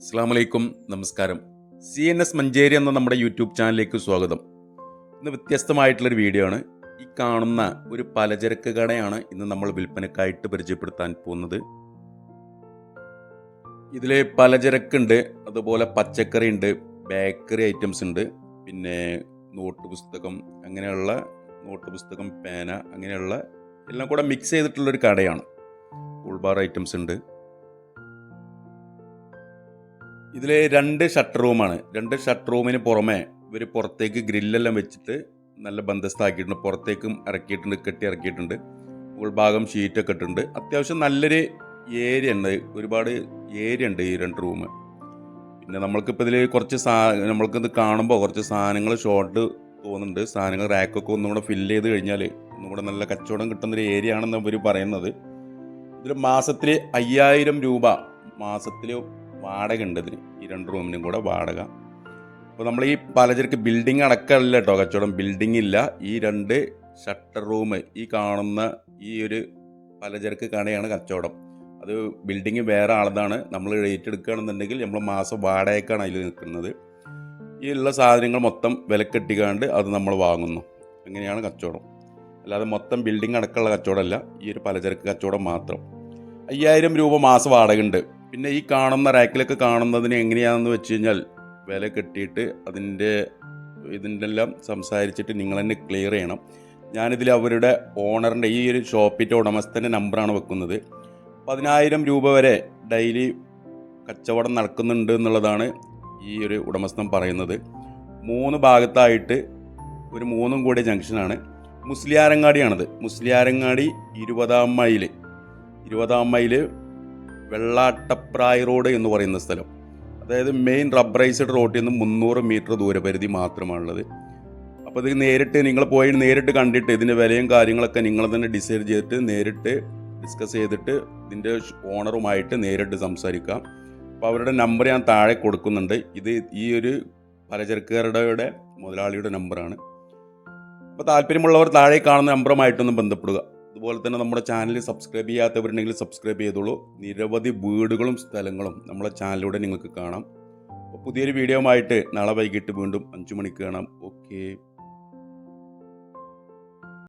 അസ്സാം വലൈക്കും നമസ്കാരം. സി എൻ എസ് മഞ്ചേരി എന്ന നമ്മുടെ യൂട്യൂബ് ചാനലിലേക്ക് സ്വാഗതം. ഇന്ന് വ്യത്യസ്തമായിട്ടുള്ളൊരു വീഡിയോ ആണ്. ഈ കാണുന്ന ഒരു പലചരക്ക് കടയാണ് ഇന്ന് നമ്മൾ വിൽപ്പനക്കായിട്ട് പരിചയപ്പെടുത്താൻ പോകുന്നത്. ഇതിൽ പലചരക്കുണ്ട് അതുപോലെ പച്ചക്കറി ഉണ്ട് ബേക്കറി ഐറ്റംസ് ഉണ്ട് പിന്നെ നോട്ട് പുസ്തകം അങ്ങനെയുള്ള നോട്ട് പുസ്തകം പേന അങ്ങനെയുള്ള എല്ലാം കൂടെ മിക്സ് ചെയ്തിട്ടുള്ളൊരു കടയാണ്. കൂൾബാർ ഐറ്റംസ് ഉണ്ട്. ഇതിൽ രണ്ട് ഷട്ടർ റൂമാണ് രണ്ട് ഷട്ടർ റൂമിന് പുറമെ ഇവർ പുറത്തേക്ക് ഗ്രില്ലെല്ലാം വെച്ചിട്ട് നല്ല ബന്ധസ്ഥാക്കിയിട്ടുണ്ട് പുറത്തേക്കും ഇറക്കിയിട്ടുണ്ട് കെട്ടി ഇറക്കിയിട്ടുണ്ട്. ഉൾഭാഗം ഷീറ്റൊക്കെ ഇട്ടിട്ടുണ്ട്. അത്യാവശ്യം നല്ലൊരു ഏരിയ ഉണ്ട്. ഒരുപാട് ഏരിയ ഉണ്ട് ഈ രണ്ട് റൂം. പിന്നെ നമ്മൾക്കിപ്പോൾ ഇതിൽ കുറച്ച് സാ നമ്മൾക്കിത് കാണുമ്പോൾ കുറച്ച് സാധനങ്ങൾ ഷോർട്ട് തോന്നുന്നുണ്ട്. സാധനങ്ങൾ റാക്കൊക്കെ ഒന്നും കൂടെ ഫില്ല് ചെയ്ത് കഴിഞ്ഞാൽ ഒന്നും കൂടെ നല്ല കച്ചവടം കിട്ടുന്നൊരു ഏരിയ ആണെന്ന് ഇവർ പറയുന്നത്. ഇതിൽ മാസത്തിൽ അയ്യായിരം രൂപ മാസത്തിൽ വാടക ഉണ്ട് ഇതിന്. ഈ രണ്ട് റൂമിനും കൂടെ വാടക. അപ്പോൾ നമ്മൾ ഈ പലചരക്ക് ബിൽഡിംഗ് അടക്കമല്ല കേട്ടോ കച്ചവടം. ബിൽഡിംഗ് ഇല്ല. ഈ രണ്ട് ഷട്ടർ റൂം ഈ കാണുന്ന ഈ ഒരു പലചരക്ക് കടയാണ് കച്ചവടം. അത് ബിൽഡിംഗ് വേറെ ആളതാണ്. നമ്മൾ റേറ്റ് എടുക്കുകയാണെന്നുണ്ടെങ്കിൽ നമ്മൾ മാസം വാടകയ്ക്കാണ് അതിൽ നിൽക്കുന്നത്. ഈ ഉള്ള സാധനങ്ങൾ മൊത്തം വിലക്കെട്ടിക്കാണ്ട് അത് നമ്മൾ വാങ്ങുന്നു. അങ്ങനെയാണ് കച്ചവടം. അല്ലാതെ മൊത്തം ബിൽഡിംഗ് അടക്കമുള്ള കച്ചവടമല്ല. ഈ ഒരു പലചരക്ക് കച്ചവടം മാത്രം. അയ്യായിരം രൂപ മാസം വാടക ഉണ്ട് പിന്നെ ഈ കാണുന്ന റാക്കിലൊക്കെ കാണുന്നതിന് എങ്ങനെയാണെന്ന് വെച്ച് കഴിഞ്ഞാൽ വില കെട്ടിയിട്ട് അതിന്റെ ഇതിന്റെ എല്ലാം സംസാരിച്ചിട്ട് നിങ്ങൾ തന്നെ ക്ലിയർ ചെയ്യണം. ഞാനിതിൽ അവരുടെ ഓണറിന്റെ ഈ ഒരു ഷോപ്പിന്റെ ഉടമസ്ഥന്റെ നമ്പറാണ് വെക്കുന്നത്. പതിനായിരം രൂപ വരെ ഡെയിലി കച്ചവടം നടക്കുന്നുണ്ട് എന്നുള്ളതാണ് ഈ ഒരു ഉടമസ്ഥൻ പറയുന്നത്. മൂന്ന് ഭാഗത്തായിട്ട് ഒരു മൂന്നും കൂടിയ ജംഗ്ഷനാണ് മുസ്ലിയാരങ്ങാടിയാണത്. മുസ്ലിയാരങ്ങാടി ഇരുപതാം മൈൽ ഇരുപതാം മൈൽ വെള്ളാട്ടപ്രായ റോഡ് എന്ന് പറയുന്ന സ്ഥലം. അതായത് മെയിൻ റബ്ബറൈസ്ഡ് റോഡിൽ നിന്ന് മുന്നൂറ് മീറ്റർ ദൂരപരിധി മാത്രമാണുള്ളത്. അപ്പോൾ ഇത് നേരിട്ട് നിങ്ങൾ പോയി നേരിട്ട് കണ്ടിട്ട് ഇതിന്റെ വിലയും കാര്യങ്ങളൊക്കെ നിങ്ങൾ തന്നെ ഡിസൈഡ് ചെയ്തിട്ട് നേരിട്ട് ഡിസ്കസ് ചെയ്തിട്ട് ഇതിന്റെ ഓണറുമായിട്ട് നേരിട്ട് സംസാരിക്കാം. അപ്പോൾ അവരുടെ നമ്പർ ഞാൻ താഴെ കൊടുക്കുന്നുണ്ട്. ഇത് ഈ ഒരു പലചരക്കുകാരുടെ മുതലാളിയുടെ നമ്പറാണ് അപ്പോൾ താല്പര്യമുള്ളവർ താഴെ കാണുന്ന നമ്പറുമായിട്ടൊന്ന് ബന്ധപ്പെടുക. അതുപോലെ തന്നെ നമ്മുടെ ചാനൽ സബ്സ്ക്രൈബ് ചെയ്യാത്തവരുണ്ടെങ്കിൽ സബ്സ്ക്രൈബ് ചെയ്തോളൂ. നിരവധി വീടുകളും സ്ഥലങ്ങളും നമ്മുടെ ചാനലിലൂടെ നിങ്ങൾക്ക് കാണാം. അപ്പോൾ പുതിയൊരു വീഡിയോ ആയിട്ട് നാളെ വൈകിട്ട് വീണ്ടും അഞ്ചു മണിക്ക് കാണാം. ഓക്കെ